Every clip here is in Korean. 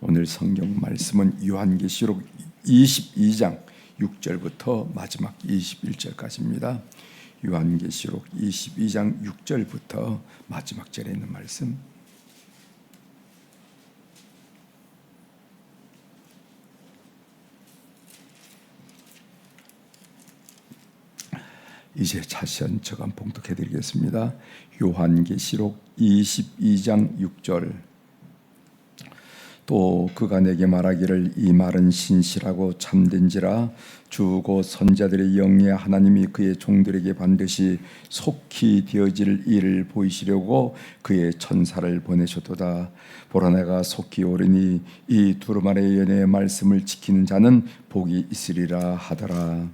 오늘 성경 말씀은 요한계시록 22장 6절부터 마지막 21절까지입니다. 요한계시록 22장 6절부터 마지막 절에 있는 말씀. 이제 자세한 저간 봉독해 드리겠습니다. 요한계시록 22장 6절 또 그가 내게 말하기를 이 말은 신실하고 참된지라 주고 선자들의 영예 하나님이 그의 종들에게 반드시 속히 되어질 일을 보이시려고 그의 천사를 보내셨도다. 보라 내가 속히 오르니 이 두루마리의 연의 말씀을 지키는 자는 복이 있으리라 하더라.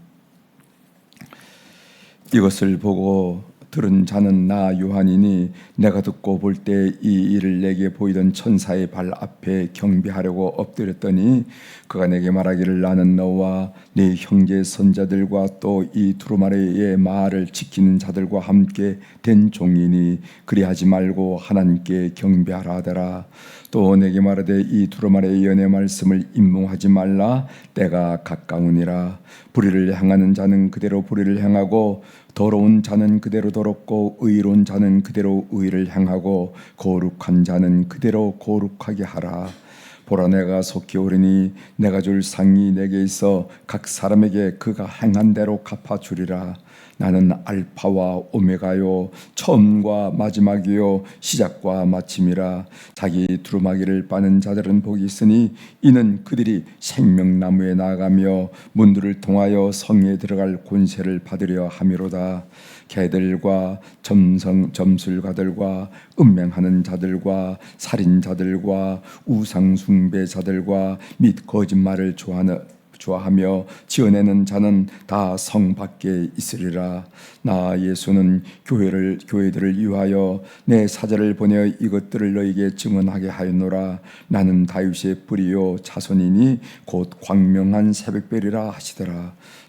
이것을 보고 들은 자는 나 요한이니 내가 듣고 볼 때 이 일을 내게 보이던 천사의 발 앞에 경배하려고 엎드렸더니 그가 내게 말하기를 나는 너와 네 형제 선자들과 또 이 두루마리의 말을 지키는 자들과 함께 된 종이니 그리하지 말고 하나님께 경배하라 하더라. 또 내게 말하되 이 두루마리의 연의 말씀을 임몽하지 말라. 때가 가까우니라. 불의를 향하는 자는 그대로 불의를 향하고 더러운 자는 그대로 더럽고 의로운 자는 그대로 의를 향하고 거룩한 자는 그대로 거룩하게 하라. 보라 내가 속히 오르니 내가 줄 상이 내게 있어 각 사람에게 그가 행한 대로 갚아 주리라. 나는 알파와 오메가요. 처음과 마지막이요. 시작과 마침이라. 자기 두루마기를 빠는 자들은 복이 있으니 이는 그들이 생명나무에 나아가며 문들을 통하여 성에 들어갈 권세를 받으려 함이로다. 개들과 점성 점술가들과 음맹하는 자들과 살인자들과 우상숭배자들과 및 거짓말을 좋아하는 좋아하며 지어내는 자는 다 성 밖에 있으리라. 나 예수는 교회를 교회들을 위하여 내 사자를 보내 이것들을 너에게 증언하게 하였노라. 나는 다윗의 뿌리요 자손이니 곧 광명한 새벽별이라 하시더라.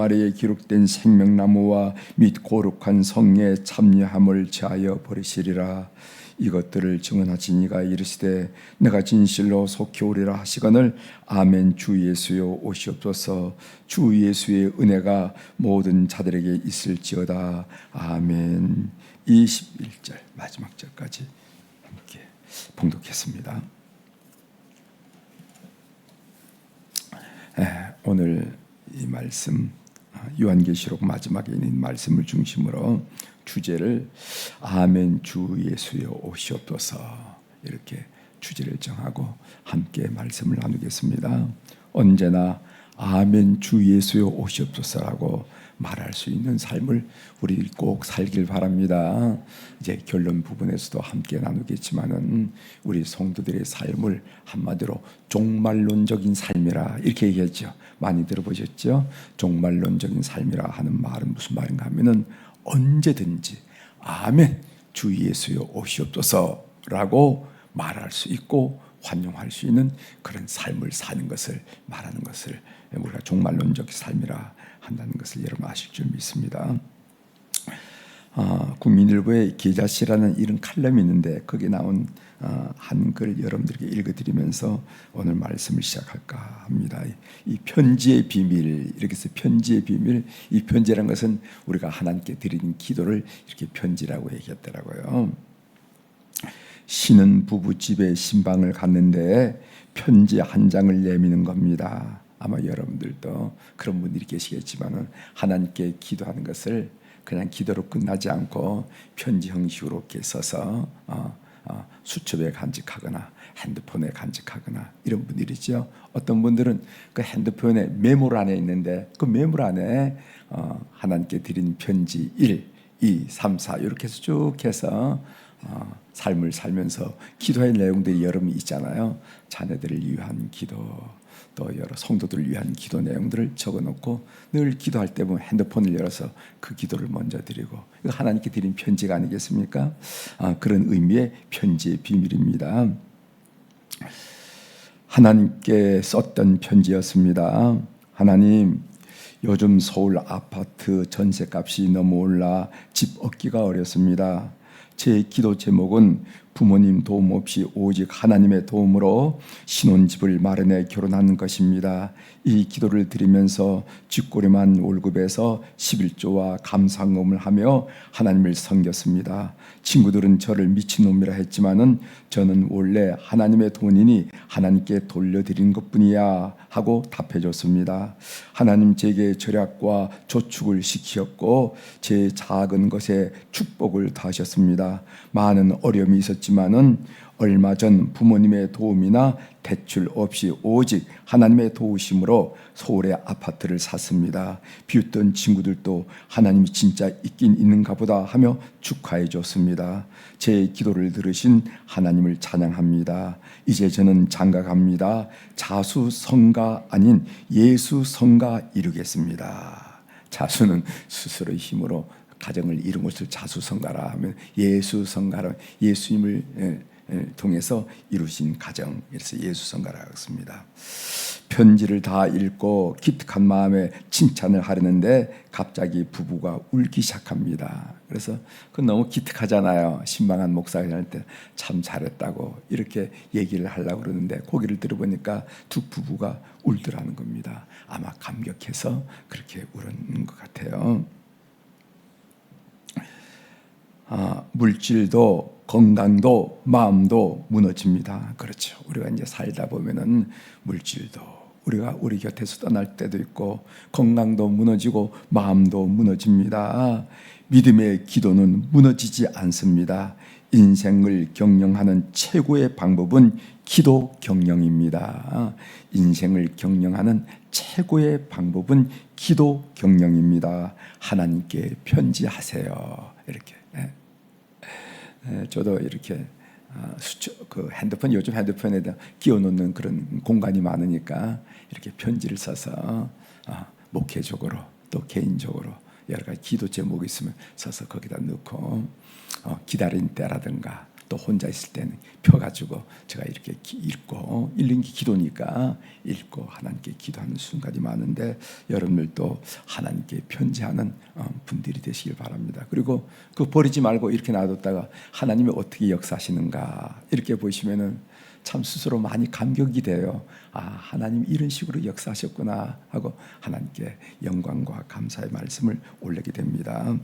에 기록된 생명나무와 및 거룩한 성에 참여함을 제하여 버리시리라. 이것들을 증언하시니가 이르시되 내가 진실로 속히 오리라 하시거늘 아멘 주 예수여 오시옵소서. 주 예수의 은혜가 모든 자들에게 있을지어다. 아멘. 21절 마지막 절까지 함께 봉독했습니다. 에, 오늘 이 말씀 요한계시록 마지막에 있는 말씀을 중심으로 주제를 아멘 주 예수여 오시옵소서 이렇게 주제를 정하고 함께 말씀을 나누겠습니다. 언제나 아멘 주 예수여 오시옵소서라고 말할 수 있는 삶을 우리 꼭 살길 바랍니다. 이제 결론 부분에서도 함께 나누겠지만은 우리 성도들의 삶을 한마디로 종말론적인 삶이라 이렇게 얘기했죠. 많이 들어보셨죠? 종말론적인 삶이라 하는 말은 무슨 말인가 하면은 언제든지 아멘 주 예수여 오시옵소서라고 말할 수 있고 환영할 수 있는 그런 삶을 사는 것을 말하는 것을 우리가 종말론적 삶이라 한다는 것을 여러분 아실 줄 믿습니다. 아, 국민일보의 기자씨라는 이런 칼럼이 있는데 거기에 나온 어, 한글 여러분들에게 읽어드리면서 오늘 말씀을 시작할까 합니다. 이 편지의 비밀 이렇게 해서 편지의 비밀 이 편지라는 것은 우리가 하나님께 드리는 기도를 이렇게 편지라고 얘기했더라고요. 신은 부부집에 신방을 갔는데 편지 한 장을 내미는 겁니다. 아마 여러분들도 그런 분들이 계시겠지만은 하나님께 기도하는 것을 그냥 기도로 끝나지 않고 편지 형식으로 이렇게 써서 어, 어, 수첩에 간직하거나 핸드폰에 간직하거나 이런 분들이죠. 어떤 분들은 그 핸드폰에 메모를 안에 있는데 그 메모를 안에 어, 하나님께 드린 편지 1, 2, 3, 4 이렇게 해서 쭉 해서 어, 삶을 살면서 기도의 내용들이 여러 있잖아요. 자녀들을 위한 기도, 또 여러 성도들을 위한 기도 내용들을 적어놓고 늘 기도할 때 보면 핸드폰을 열어서 그 기도를 먼저 드리고 이거 하나님께 드린 편지가 아니겠습니까? 아, 그런 의미의 편지의 비밀입니다. 하나님께 썼던 편지였습니다. 하나님, 요즘 서울 아파트 전세값이 너무 올라 집 얻기가 어렵습니다. 제 기도 제목은 부모님 도움 없이 오직 하나님의 도움으로 신혼집을 마련해 결혼하는 것입니다. 이 기도를 드리면서 쥐꼬리만 월급에서 11조와 감상금을 하며 하나님을 섬겼습니다. 친구들은 저를 미친놈이라 했지만은 저는 원래 하나님의 돈이니 하나님께 돌려드린 것뿐이야 하고 답해줬습니다. 하나님 제게 절약과 저축을 시키었고 제 작은 것에 축복을 다하셨습니다. 많은 어려움이 있었지만은 얼마 전 부모님의 도움이나 대출 없이 오직 하나님의 도우심으로 서울의 아파트를 샀습니다. 비웃던 친구들도 하나님이 진짜 있긴 있는가 보다 하며 축하해 줬습니다. 제 기도를 들으신 하나님을 찬양합니다. 이제 저는 장가 갑니다. 자수성가 아닌 예수성가 이루겠습니다. 자수는 스스로의 힘으로 가정을 이룬 것을 자수성가라 하면 예수성가라 예수님을 예, 통해서 이루신 가정 그래서 예수성가라고 습니다 편지를 다 읽고 기특한 마음에 칭찬을 하려는데 갑자기 부부가 울기 시작합니다. 그래서 그 너무 기특하잖아요. 신방한 목사가 할때 참 잘했다고 이렇게 얘기를 하려고 그러는데 고기를 들어보니까 두 부부가 울더라는 겁니다. 아마 감격해서 그렇게 울은 것 같아요. 아, 물질도 건강도 마음도 무너집니다. 그렇죠. 우리가 이제 살다 보면은 물질도 우리가 우리 곁에서 떠날 때도 있고 건강도 무너지고 마음도 무너집니다. 믿음의 기도는 무너지지 않습니다. 인생을 경영하는 최고의 방법은 기도 경영입니다. 인생을 경영하는 최고의 방법은 기도 경영입니다. 하나님께 편지하세요. 이렇게. 저도 이렇게 아, 수초, 그 핸드폰 요즘 핸드폰에다 끼워 놓는 그런 공간이 많으니까 이렇게 편지를 써서 아, 목회적으로 또 개인적으로 여러 가지 기도 제목이 있으면 써서 거기다 넣고 어, 기다린 때라든가 또 혼자 있을 때는 펴 가지고 제가 이렇게 읽고 읽는 게 기도니까 읽고 하나님께 기도하는 순간이 많은데 여러분들도 하나님께 편지하는 어, 분들이 되시길 바랍니다. 그리고 그 버리지 말고 이렇게 놔뒀다가 하나님이 어떻게 역사하시는가 이렇게 보시면은 참 스스로 많이 감격이 돼요. 아, 하나님 이런 식으로 역사하셨구나 하고 하나님께 영광과 감사의 말씀을 올리게 됩니다.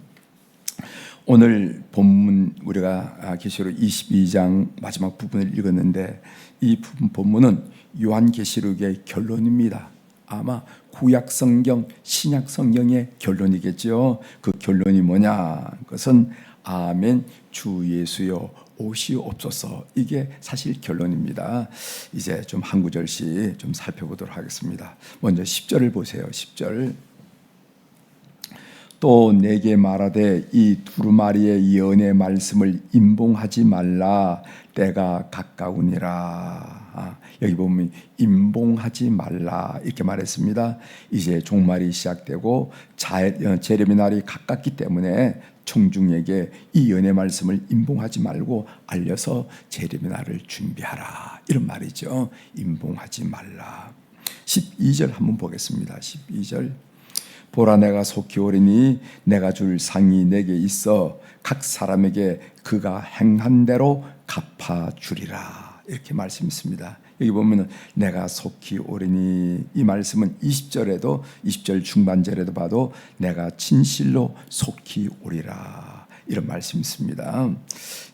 오늘 본문 우리가 계시록 22장 마지막 부분을 읽었는데 이 본문은 요한계시록의 결론입니다. 아마 구약 성경, 신약 성경의 결론이겠죠. 그 결론이 뭐냐? 그것은 아멘 주 예수여 오시옵소서. 이게 사실 결론입니다. 이제 좀 한 구절씩 좀 살펴보도록 하겠습니다. 먼저 10절을 보세요. 10절. 또 내게 말하되 이 두루마리의 예언의 말씀을 임봉하지 말라 때가 가까우니라. 아, 여기 보면 임봉하지 말라 이렇게 말했습니다. 이제 종말이 시작되고 어, 재림의 날이 가깝기 때문에 청중에게 이 연의 말씀을 임봉하지 말고 알려서 재림의 날을 준비하라 이런 말이죠. 임봉하지 말라. 12절 한번 보겠습니다. 12절 보라 내가 속히 오리니 내가 줄 상이 내게 있어 각 사람에게 그가 행한 대로 갚아 주리라 이렇게 말씀있습니다. 여기 보면은 내가 속히 오리니 이 말씀은 20절에도 20절 중반절에도 봐도 내가 진실로 속히 오리라 이런 말씀이 있습니다.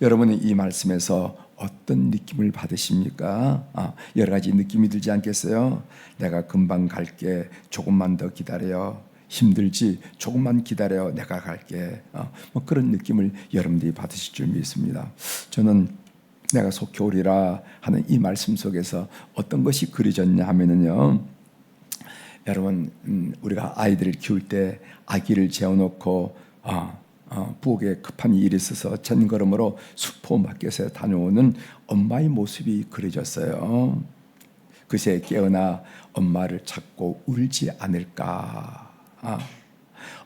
여러분이 이 말씀에서 어떤 느낌을 받으십니까? 아, 여러 가지 느낌이 들지 않겠어요? 내가 금방 갈게 조금만 더 기다려 힘들지 조금만 기다려 내가 갈게 어, 뭐 그런 느낌을 여러분들이 받으실 줄 믿습니다. 저는 내가 속히 오리라 하는 이 말씀 속에서 어떤 것이 그려졌냐 하면은요. 여러분 음, 우리가 아이들을 키울 때 아기를 재워놓고 어, 어, 부엌에 급한 일이 있어서 전걸음으로 수포마켓에 다녀오는 엄마의 모습이 그려졌어요. 그새 깨어나 엄마를 찾고 울지 않을까. 아,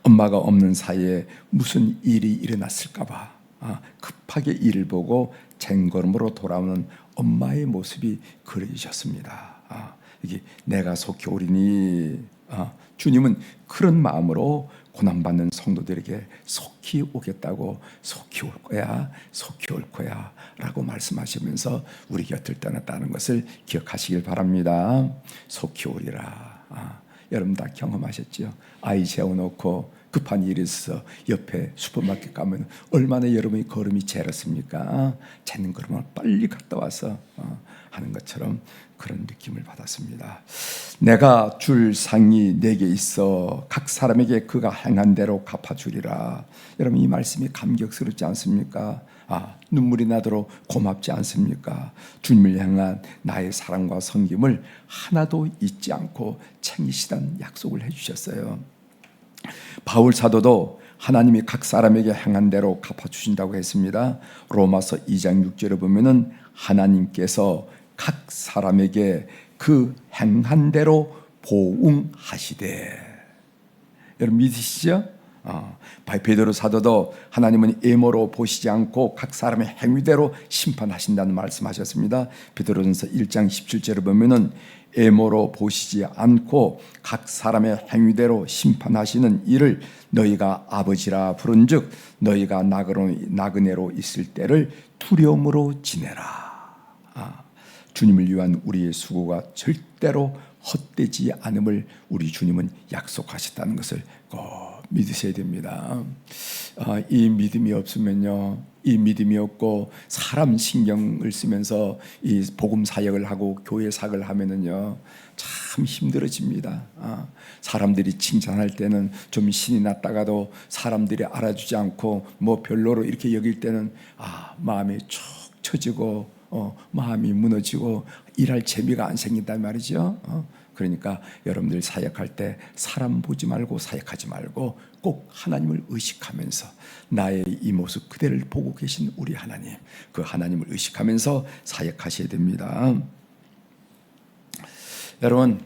엄마가 없는 사이에 무슨 일이 일어났을까봐 아, 급하게 일을 보고 쟁걸음으로 돌아오는 엄마의 모습이 그려지셨습니다. 아, 이게 내가 속히 오리니 아, 주님은 그런 마음으로 고난받는 성도들에게 속히 오겠다고 속히 올 거야, 속히 올 거야 라고 말씀하시면서 우리 곁을 떠났다는 것을 기억하시길 바랍니다. 속히 오리라. 아, 여러분 다 경험하셨죠? 아이 재워놓고 급한 일이 있어 옆에 슈퍼마켓 가면 얼마나 여러분이 걸음이 재렸습니까? 재는 걸음을 빨리 갔다 와서 어, 하는 것처럼 그런 느낌을 받았습니다. 내가 줄 상이 내게 있어 각 사람에게 그가 행한 대로 갚아주리라. 여러분 이 말씀이 감격스럽지 않습니까? 아 눈물이 나도록 고맙지 않습니까? 주님을 향한 나의 사랑과 섬김을 하나도 잊지 않고 챙기시다는 약속을 해주셨어요. 바울 사도도 하나님이 각 사람에게 행한 대로 갚아주신다고 했습니다. 로마서 2장 6절에 보면은 하나님께서 각 사람에게 그 행한 대로 보응하시되 여러분 믿으시죠? 어, 베드로 사도도 하나님은 애모로 보시지 않고 각 사람의 행위대로 심판하신다는 말씀하셨습니다. 베드로전서 1장 17절을 보면은 애모로 보시지 않고 각 사람의 행위대로 심판하시는 일을 너희가 아버지라 부른즉 너희가 나그네로 있을 때를 두려움으로 지내라. 아, 주님을 위한 우리의 수고가 절대로 헛되지 않음을 우리 주님은 약속하셨다는 것을 꼭 믿으셔야 됩니다. 아, 이 믿음이 없으면요, 이 믿음이 없고 사람 신경을 쓰면서 이 복음 사역을 하고 교회 사역을 하면은요, 참 힘들어집니다. 아, 사람들이 칭찬할 때는 좀 신이 났다가도 사람들이 알아주지 않고 뭐 별로로 이렇게 여길 때는 아 마음이 축 처지고 어, 마음이 무너지고 일할 재미가 안 생긴단 말이죠. 어? 그러니까 여러분들 사역할 때 사람 보지 말고 사역하지 말고 꼭 하나님을 의식하면서 나의 이 모습 그대를 보고 계신 우리 하나님 그 하나님을 의식하면서 사역하셔야 됩니다. 여러분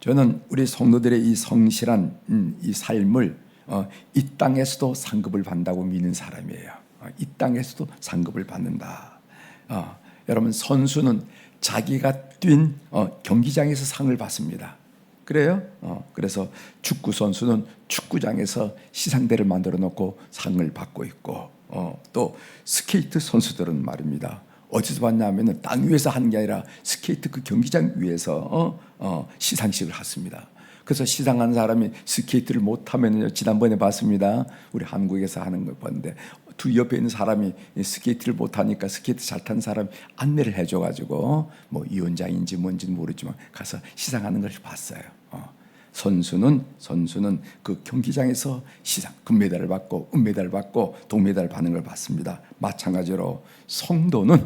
저는 우리 성도들의 이 성실한 음, 이 삶을 어, 이 땅에서도 상급을 받는다고 믿는 사람이에요. 어, 이 땅에서도 상급을 받는다. 어, 여러분 선수는 자기가 뛴 어, 경기장에서 상을 받습니다. 그래요? 어, 그래서 축구 선수는 축구장에서 시상대를 만들어 놓고 상을 받고 있고 어, 또 스케이트 선수들은 말입니다. 어디서 봤냐면은 땅 위에서 하는 게 아니라 스케이트 그 경기장 위에서 어, 어, 시상식을 했습니다. 그래서 시상하는 사람이 스케이트를 못하면요 지난번에 봤습니다. 우리 한국에서 하는 거 봤는데 두 옆에 있는 사람이 스케이트를 못하니까 스케이트 잘 타는 사람 안내를 해줘가지고 뭐 위원장인지 뭔지는 모르지만 가서 시상하는 걸 봤어요. 어. 선수는 선수는 그 경기장에서 시상 금메달을 받고 은메달을 받고 동메달을 받는 걸 봤습니다. 마찬가지로 성도는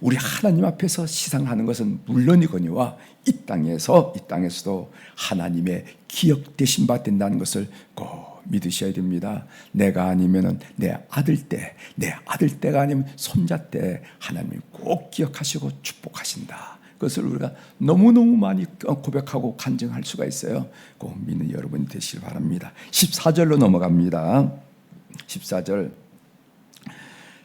우리 하나님 앞에서 시상하는 것은 물론이거니와 이 땅에서 이 땅에서도 하나님의 기억되신 바 된다는 것을 꼭 믿으셔야 됩니다. 내가 아니면은 내 아들 때, 내 아들 때가 아니면 손자 때 하나님 꼭 기억하시고 축복하신다. 그것을 우리가 너무너무 많이 고백하고 간증할 수가 있어요. 꼭 믿는 여러분이 되시길 바랍니다. 14절로 넘어갑니다. 14절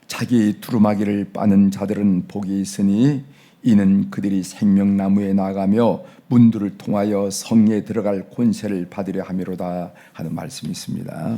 자기 두루마기를 빠는 자들은 복이 있으니 이는 그들이 생명나무에 나가며 문들을 통하여 성에 들어갈 권세를 받으려 함이로다 하는 말씀이 있습니다.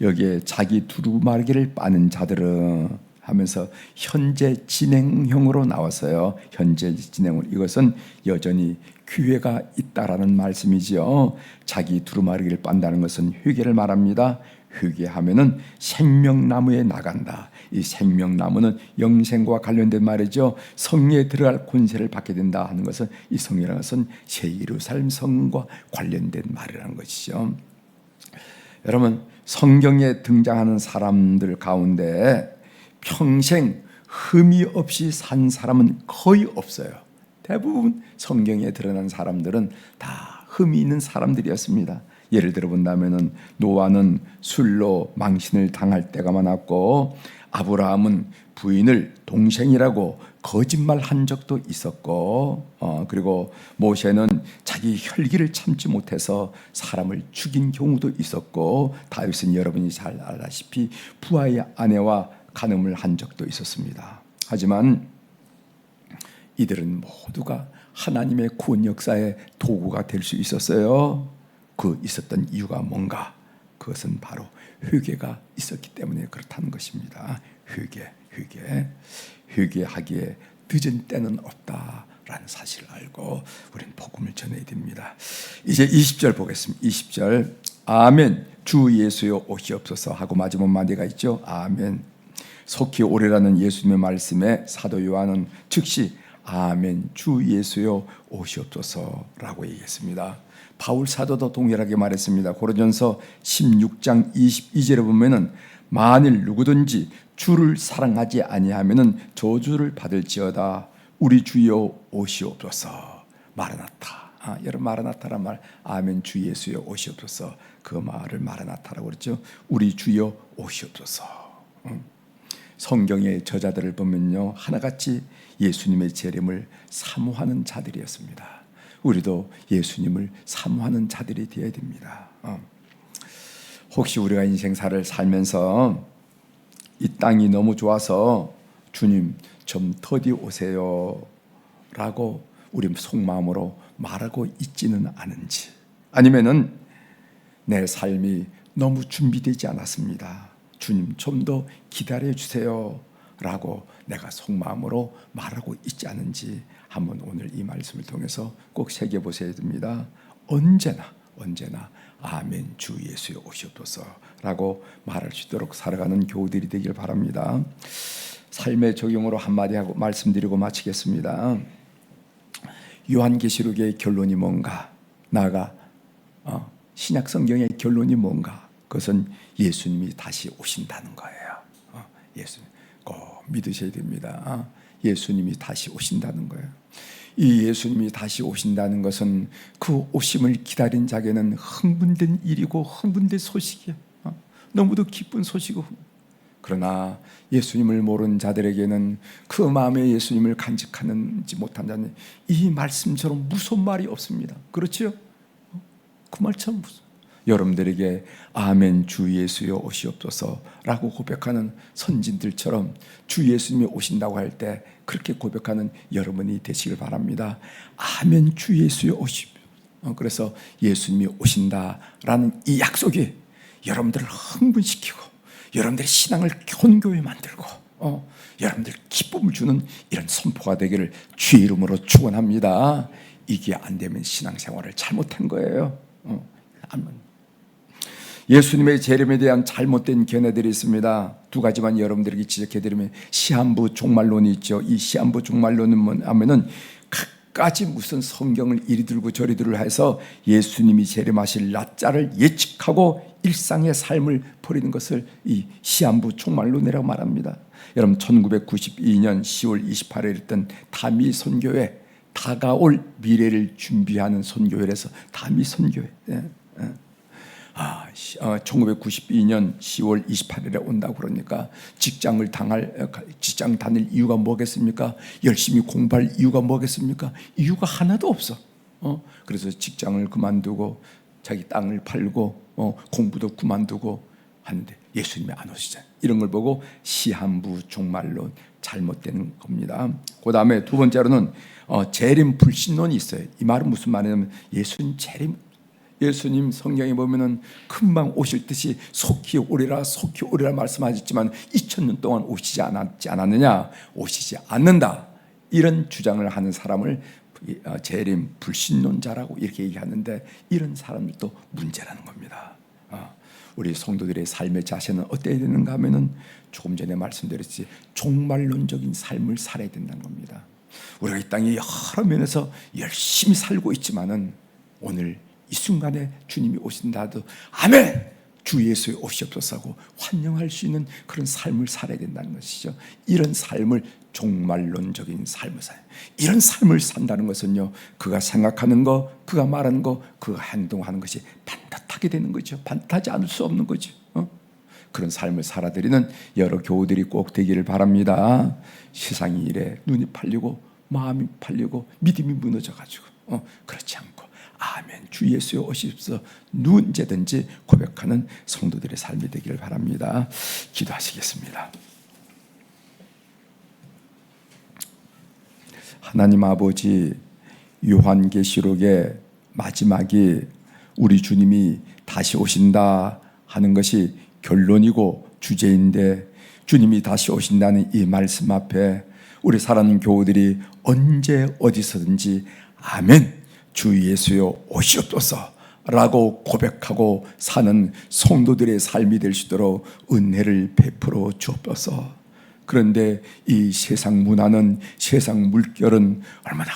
여기에 자기 두루마기를 빠는 자들은 하면서 현재 진행형으로 나왔어요. 현재 진행을 이것은 여전히 기회가 있다라는 말씀이지요. 자기 두루마기를 빤다는 것은 회개를 말합니다. 회개하면은 생명나무에 나간다. 이 생명나무는 영생과 관련된 말이죠. 성에 들어갈 권세를 받게 된다 하는 것은 이 성이라는 것은 새 예루살렘 성과 관련된 말이라는 것이죠. 여러분 성경에 등장하는 사람들 가운데 평생 흠이 없이 산 사람은 거의 없어요. 대부분 성경에 드러난 사람들은 다 흠이 있는 사람들이었습니다. 예를 들어 본다면은 노아는 술로 망신을 당할 때가 많았고 아브라함은 부인을 동생이라고 거짓말한 적도 있었고 어, 그리고 모세는 자기 혈기를 참지 못해서 사람을 죽인 경우도 있었고 다윗은 여러분이 잘 알다시피 부하의 아내와 간음을 한 적도 있었습니다. 하지만 이들은 모두가 하나님의 구원 역사의 도구가 될 수 있었어요. 그 있었던 이유가 뭔가? 그것은 바로 회개가 있었기 때문에 그렇다는 것입니다. 회개, 회개, 회개하기에 늦은 때는 없다 라는 사실을 알고 우리는 복음을 전해야 됩니다. 이제 20절 보겠습니다. 20절 아멘 주 예수여 오시옵소서 하고 마지막 마디가 있죠. 아멘 속히 오래라는 예수님의 말씀에 사도 요한은 즉시 아멘 주 예수여 오시옵소서라고 얘기했습니다. 바울 사도도 동일하게 말했습니다. 고린전서 16장 22절에 보면은 만일 누구든지 주를 사랑하지 아니하면은 저주를 받을지어다. 우리 주여 오시옵소서. 마라나타. 아, 여러분 마라나타란 말 아멘 주 예수여 오시옵소서. 그 말을 마라나타라고 그랬죠. 우리 주여 오시옵소서. 응? 성경의 저자들을 보면요. 하나같이 예수님의 재림을 사모하는 자들이었습니다. 우리도 예수님을 사모하는 자들이 되어야 됩니다. 어. 혹시 우리가 인생사를 살면서 이 땅이 너무 좋아서 주님 좀 더디 오세요 라고 우리 속마음으로 말하고 있지는 않은지 아니면은 내 삶이 너무 준비되지 않았습니다. 주님 좀 더 기다려 주세요. 라고 내가 속마음으로 말하고 있지 않은지 한번 오늘 이 말씀을 통해서 꼭 새겨 보셔야 됩니다. 언제나 언제나 아멘 주 예수여 오시옵소서라고 말할 수 있도록 살아가는 교우들이 되길 바랍니다. 삶의 적용으로 한마디 하고 말씀드리고 마치겠습니다. 요한계시록의 결론이 뭔가 나가 어, 신약 성경의 결론이 뭔가 그것은 예수님이 다시 오신다는 거예요. 어, 예수님 꼭 믿으셔야 됩니다. 어, 예수님이 다시 오신다는 거예요. 이 예수님이 다시 오신다는 것은 그 오심을 기다린 자에게는 흥분된 일이고 흥분된 소식이야. 어? 너무도 기쁜 소식이고. 그러나 예수님을 모르는 자들에게는 그 마음에 예수님을 간직하는지 못한 자는 이 말씀처럼 무서운 말이 없습니다. 그렇죠? 그 말처럼 무서워. 여러분들에게 아멘 주 예수여 오시옵소서라고 고백하는 선진들처럼 주 예수님이 오신다고 할 때 그렇게 고백하는 여러분이 되시길 바랍니다. 아멘 주 예수여 오십. 어, 그래서 예수님이 오신다라는 이 약속이 여러분들을 흥분시키고 여러분들의 신앙을 견고히 만들고 어, 여러분들 기쁨을 주는 이런 선포가 되기를 주 이름으로 축원합니다. 이게 안 되면 신앙생활을 잘못한 거예요. 어, 아멘. 예수님의 재림에 대한 잘못된 견해들이 있습니다. 두 가지만 여러분들에게 지적해드리면 시한부 종말론이 있죠. 이 시한부 종말론은 뭐냐면은 각가지 무슨 성경을 이리 들고 저리 들고 해서 예수님이 재림하실 낮자를 예측하고 일상의 삶을 버리는 것을 이 시한부 종말론이라고 말합니다. 여러분 1992년 10월 28일 있던 다미 선교회 다가올 미래를 준비하는 선교회에서 다미 선교회. 예, 예. 아, 1992년 10월 28일에 온다고 그러니까 직장을 당할 어, 직장 다닐 이유가 뭐겠습니까? 열심히 공부할 이유가 뭐겠습니까? 이유가 하나도 없어. 어? 그래서 직장을 그만두고 자기 땅을 팔고 어, 공부도 그만두고 하는데 예수님이 안 오시잖아요. 이런 걸 보고 시한부 종말론 잘못된 겁니다. 그 다음에 두 번째로는 어, 재림 불신론이 있어요. 이 말은 무슨 말이냐면 예수님 재림 예수님 성경에 보면은 금방 오실 듯이 속히 오리라 속히 오리라 말씀하셨지만 2000년 동안 오시지 않았지 않았느냐 오시지 않는다 이런 주장을 하는 사람을 어, 재림 불신론자라고 이렇게 얘기하는데 이런 사람들도 문제라는 겁니다. 어, 우리 성도들의 삶의 자세는 어때야 되는가 하면은 조금 전에 말씀드렸지 종말론적인 삶을 살아야 된다는 겁니다. 우리가 이 땅에 여러 면에서 열심히 살고 있지만은 오늘 이 순간에 주님이 오신다도 아멘 주 예수의 오시옵소서고 환영할 수 있는 그런 삶을 살아야 된다는 것이죠. 이런 삶을 종말론적인 삶을 살. 이런 삶을 산다는 것은요. 그가 생각하는 거, 그가 말하는 거, 그가 행동하는 것이 반듯하게 되는 거죠. 반듯하지 않을 수 없는 거죠. 어? 그런 삶을 살아드리는 여러 교우들이 꼭 되기를 바랍니다. 세상이 이래 눈이 팔리고 마음이 팔리고 믿음이 무너져가지고 어? 그렇지 않고 아멘 주 예수여 오십시오 언제든지 고백하는 성도들의 삶이 되기를 바랍니다. 기도하시겠습니다. 하나님 아버지 요한계시록의 마지막이 우리 주님이 다시 오신다 하는 것이 결론이고 주제인데 주님이 다시 오신다는 이 말씀 앞에 우리 사랑하는 교우들이 언제 어디서든지 아멘 주 예수여 오시옵소서 라고 고백하고 사는 성도들의 삶이 될 수 있도록 은혜를 베풀어 주옵소서. 그런데 이 세상 문화는 세상 물결은 얼마나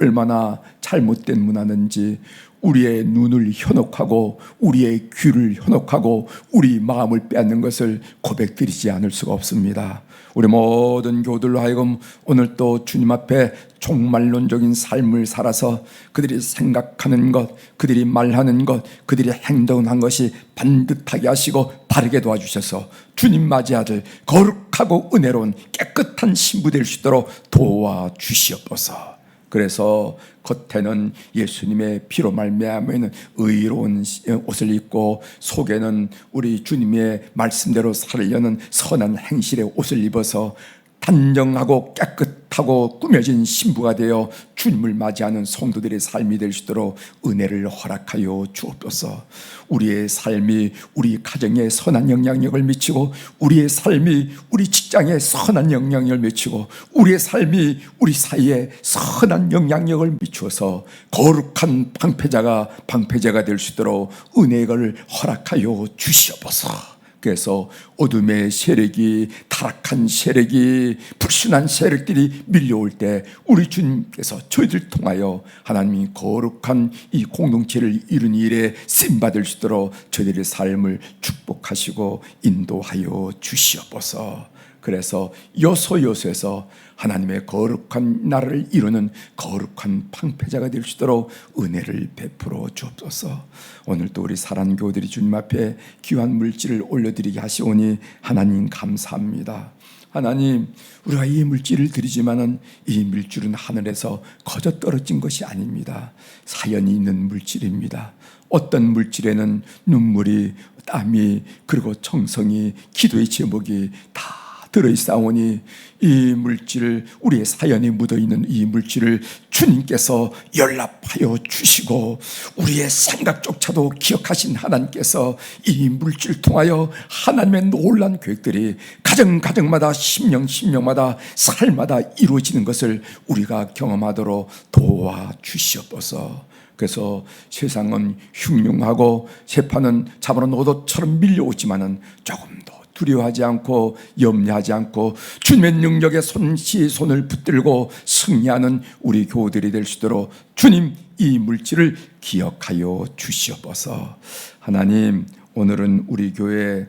얼마나 잘못된 문화인지 우리의 눈을 현혹하고 우리의 귀를 현혹하고 우리 마음을 빼앗는 것을 고백드리지 않을 수가 없습니다. 우리 모든 교들로 하여금 오늘 또 주님 앞에 종말론적인 삶을 살아서 그들이 생각하는 것, 그들이 말하는 것, 그들이 행동한 것이 반듯하게 하시고 바르게 도와주셔서 주님 맞이하들 거룩하고 은혜로운 깨끗한 신부 될 수 있도록 도와주시옵소서. 그래서 겉에는 예수님의 피로 말미암아는 의로운 옷을 입고 속에는 우리 주님의 말씀대로 살려는 선한 행실의 옷을 입어서 단정하고 깨끗하고 꾸며진 신부가 되어 주님을 맞이하는 성도들의 삶이 될 수 있도록 은혜를 허락하여 주옵소서. 우리의 삶이 우리 가정에 선한 영향력을 미치고 우리의 삶이 우리 직장에 선한 영향력을 미치고 우리의 삶이 우리 사이에 선한 영향력을 미추어서 거룩한 방패자가 방패자가 될 수 있도록 은혜를 허락하여 주시옵소서. 그래서 어둠의 세력이 타락한 세력이 불순한 세력들이 밀려올 때 우리 주님께서 저희들 통하여 하나님이 거룩한 이 공동체를 이룬 일에 쓰임 받을 수 있도록 저희들의 삶을 축복하시고 인도하여 주시옵소서. 그래서 요소요소에서 하나님의 거룩한 나라를 이루는 거룩한 방패자가 될 수 있도록 은혜를 베풀어 주옵소서. 오늘도 우리 사랑 교들이 주님 앞에 귀한 물질을 올려드리게 하시오니 하나님 감사합니다. 하나님, 우리가 이 물질을 드리지만은 이 물질은 하늘에서 거저 떨어진 것이 아닙니다. 사연이 있는 물질입니다. 어떤 물질에는 눈물이, 땀이, 그리고 정성이, 기도의 제목이 다 들어있사오니 이 물질을 우리의 사연이 묻어있는 이 물질을 주님께서 연락하여 주시고 우리의 생각조차도 기억하신 하나님께서 이 물질 통하여 하나님의 놀란 계획들이 가정 가정마다 심령 심령마다 살마다 이루어지는 것을 우리가 경험하도록 도와주시옵소서. 그래서 세상은 흉흉하고 세판은 잡아놓은 오도처럼 밀려오지만은 조금 두려워하지 않고 염려하지 않고 주님의 능력에 손시 손을 붙들고 승리하는 우리 교우들이 될 수 있도록 주님 이 물질을 기억하여 주시옵소서. 하나님 오늘은 우리 교회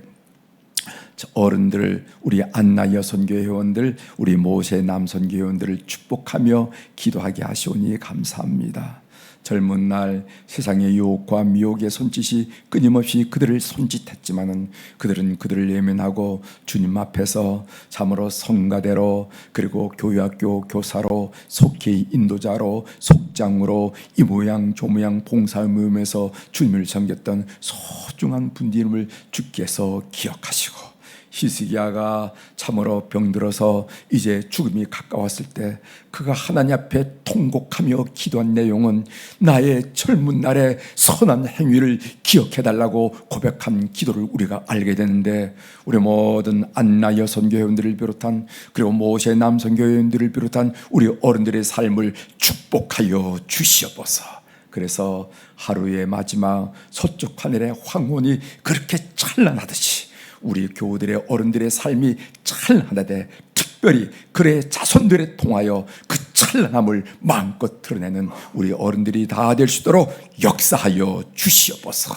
어른들, 우리 안나 여선교회 회원들, 우리 모세 남선교회 회원들을 축복하며 기도하게 하시오니 감사합니다. 젊은 날 세상의 유혹과 미혹의 손짓이 끊임없이 그들을 손짓했지만은 그들은 그들을 예면하고 주님 앞에서 참으로 성가대로 그리고 교회학교 교사로 속히 인도자로 속장으로 이 모양 저 모양 봉사모임에서 주님을 섬겼던 소중한 분들임을 주께서 기억하시고 히스기야가 참으로 병들어서 이제 죽음이 가까웠을 때 그가 하나님 앞에 통곡하며 기도한 내용은 나의 젊은 날의 선한 행위를 기억해 달라고 고백한 기도를 우리가 알게 되는데 우리 모든 안나 여성 교회원들을 비롯한 그리고 모세 남성 교회원들을 비롯한 우리 어른들의 삶을 축복하여 주시옵소서. 그래서 하루의 마지막 서쪽 하늘의 황혼이 그렇게 찬란하듯이 우리 교우들의 어른들의 삶이 찬란하되 특별히 그의 자손들에 통하여 그 찬란함을 마음껏 드러내는 우리 어른들이 다 될 수 있도록 역사하여 주시옵소서.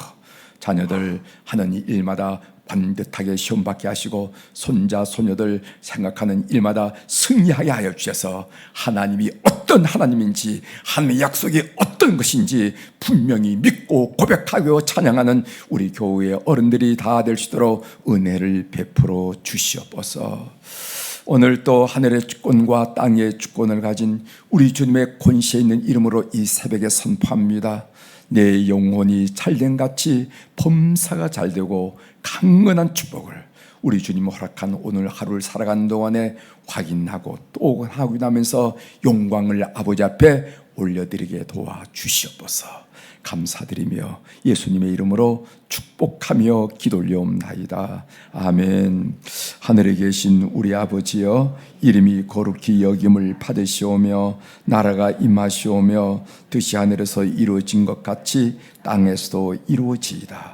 자녀들 하는 일마다 반듯하게 시험받게 하시고 손자 손녀들 생각하는 일마다 승리하게 하여 주셔서 하나님이 어떤 하나님인지 하나님의 약속이 어떤 것인지 분명히 믿고 고백하고 찬양하는 우리 교회의 어른들이 다 될 수 있도록 은혜를 베풀어 주시옵소서. 오늘 또 하늘의 주권과 땅의 주권을 가진 우리 주님의 권세 있는 이름으로 이 새벽에 선포합니다. 내 영혼이 잘된 같이 범사가 잘 되고 강건한 축복을 우리 주님 허락한 오늘 하루를 살아가는 동안에 확인하고 또 확인하면서 영광을 아버지 앞에 올려드리게 도와 주시옵소서. 감사드리며 예수님의 이름으로 축복하며 기도 올려옵나이다. 아멘. 하늘에 계신 우리 아버지여 이름이 거룩히 여김을 받으시오며 나라가 임하시오며 뜻이 하늘에서 이루어진 것 같이 땅에서도 이루어지이다.